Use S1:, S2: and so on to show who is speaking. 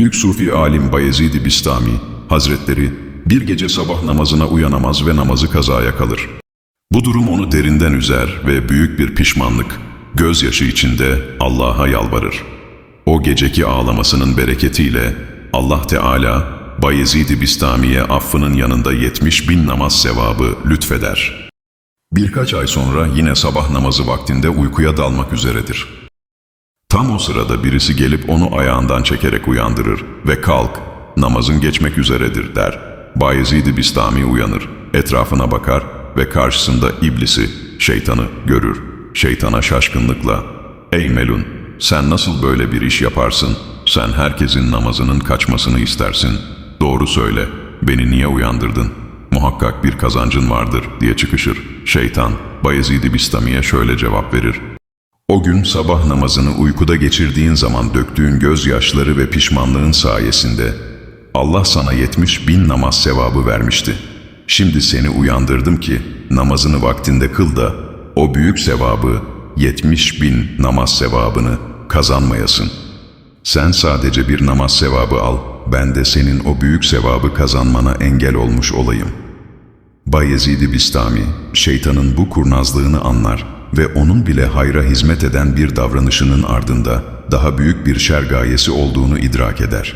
S1: Büyük Sufi alim Bayezid-i Bistami Hazretleri bir gece sabah namazına uyanamaz ve namazı kazaya kalır. Bu durum onu derinden üzer ve büyük bir pişmanlık, gözyaşı içinde Allah'a yalvarır. O geceki ağlamasının bereketiyle Allah Teala Bayezid-i Bistami'ye affının yanında 70 bin namaz sevabı lütfeder. Birkaç ay sonra yine sabah namazı vaktinde uykuya dalmak üzeredir. Tam o sırada birisi gelip onu ayağından çekerek uyandırır ve kalk, namazın geçmek üzeredir der. Bayezid-i Bistami uyanır, etrafına bakar ve karşısında iblisi, şeytanı görür. Şeytana şaşkınlıkla, ''Ey Melun, sen nasıl böyle bir iş yaparsın? Sen herkesin namazının kaçmasını istersin. Doğru söyle, beni niye uyandırdın? Muhakkak bir kazancın vardır.'' diye çıkışır. Şeytan, Bayezid-i Bistami'ye şöyle cevap verir. O gün sabah namazını uykuda geçirdiğin zaman döktüğün gözyaşları ve pişmanlığın sayesinde Allah sana 70 bin namaz sevabı vermişti. Şimdi seni uyandırdım ki namazını vaktinde kıl da o büyük sevabı 70 bin namaz sevabını kazanmayasın. Sen sadece bir namaz sevabı al, ben de senin o büyük sevabı kazanmana engel olmuş olayım. Bayezid-i Bistami, şeytanın bu kurnazlığını anlar ve onun bile hayra hizmet eden bir davranışının ardında daha büyük bir şer gayesi olduğunu idrak eder.